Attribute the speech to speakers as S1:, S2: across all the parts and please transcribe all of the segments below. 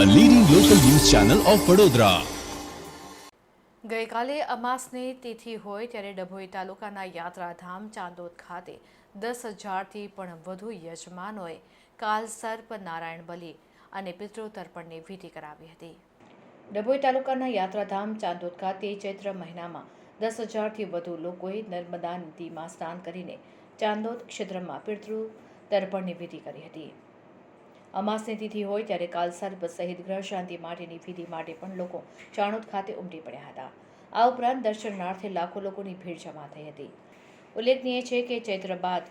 S1: Channel of Vadodara
S2: ગઈકાલે અમાસની તિથિ હોય ત્યારે ડભોઈ તાલુકાના યાત્રાધામ ચાંદોદ ખાતે દસ હજારથી પણ વધુ યજમાનોએ કાલ સર્પ નારાયણ બલિ અને પિતૃતર્પણની વિધિ કરાવી હતી. ડભોઈ તાલુકાના યાત્રાધામ ચાંદોદ ખાતે ચૈત્ર મહિનામાં દસ હજારથી વધુ લોકોએ નર્મદા નદીમાં સ્નાન કરીને ચાંદોદ ક્ષેત્રમાં પિતૃ તર્પણની વિધિ કરી હતી. અમાસની તિથિ હોય ત્યારે કાલસર્પ સહિત ગ્રહ શાંતિ માટેની વિધિ માટે પણ લોકો ચાણોદ ખાતે ઉમટી પડ્યા હતા. આ ઉપરાંત દર્શનાર્થે લાખો લોકોની ભીડ જમા થઈ હતી. ઉલ્લેખનીય છે કે ચૈત્ર બાદ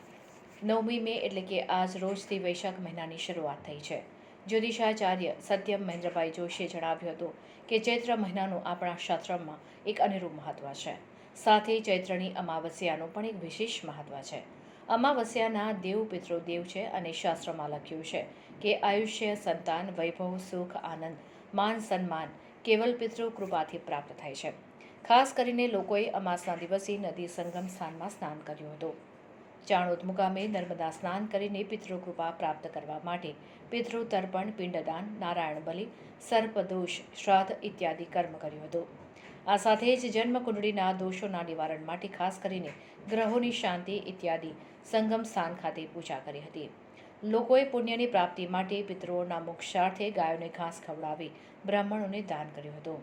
S2: નવમી મે એટલે કે આજ રોજથી વૈશાખ મહિનાની શરૂઆત થઈ છે. જ્યોતિષાચાર્ય સત્યમ મહેન્દ્રભાઈ જોશીએ જણાવ્યું હતું કે ચૈત્ર મહિનાનું આપણા શાસ્ત્રમાં એક અનેરું મહત્વ છે. સાથે ચૈત્રની અમાવસ્યાનું પણ એક વિશેષ મહત્વ છે. અમાવસ્યાના દેવ પિતૃ દેવ છે અને શાસ્ત્રમાં લખ્યું છે કે આયુષ્ય, સંતાન, વૈભવ, સુખ, આનંદ, માન, સન્માન કેવલ પિતૃ કૃપાથી પ્રાપ્ત થાય છે. ખાસ કરીને લોકોએ અમાસના દિવસે નદી સંગમ સ્થાનમાં સ્નાન કર્યું હતું. ચાણોદ મુકામે નર્મદા સ્નાન કરીને પિતૃકૃપા પ્રાપ્ત કરવા માટે પિતૃ તર્પણ, પિંડદાન, નારાયણ બલિ, સર્પદોષ, શ્રાદ્ધ ઇત્યાદિ કર્મ કર્યું હતું. આ સાથે જ જન્મ કુંડળીના દોષોના નિવારણ માટે ખાસ કરીને ગ્રહોની શાંતિ ઇત્યાદિ સંગમ સ્થાન ખાતે પૂજા કરી હતી. લોકોએ પુણ્યની પ્રાપ્તિ માટે પિતૃઓના મોક્ષાર્થે ગાયોને ઘાસ ખવડાવી બ્રાહ્મણોને દાન કર્યું હતું.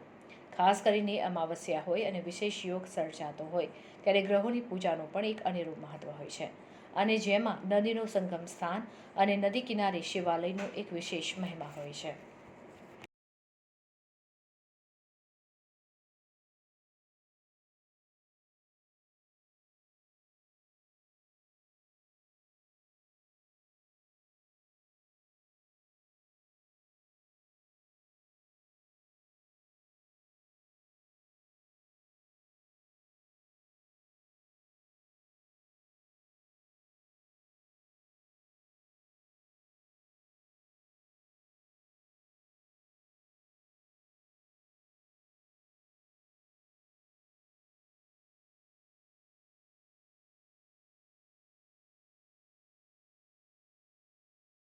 S2: ખાસ કરીને અમાવસ્યા હોય અને વિશેષ યોગ સર્જાતો હોય, ત્યારે ગ્રહોની પૂજાનું પણ એક અનેરું મહત્વ હોય છે. અને જેમાં નદીનું સંગમ સ્થાન અને નદી કિનારે શિવાલયનો એક વિશેષ મહિમા હોય છે.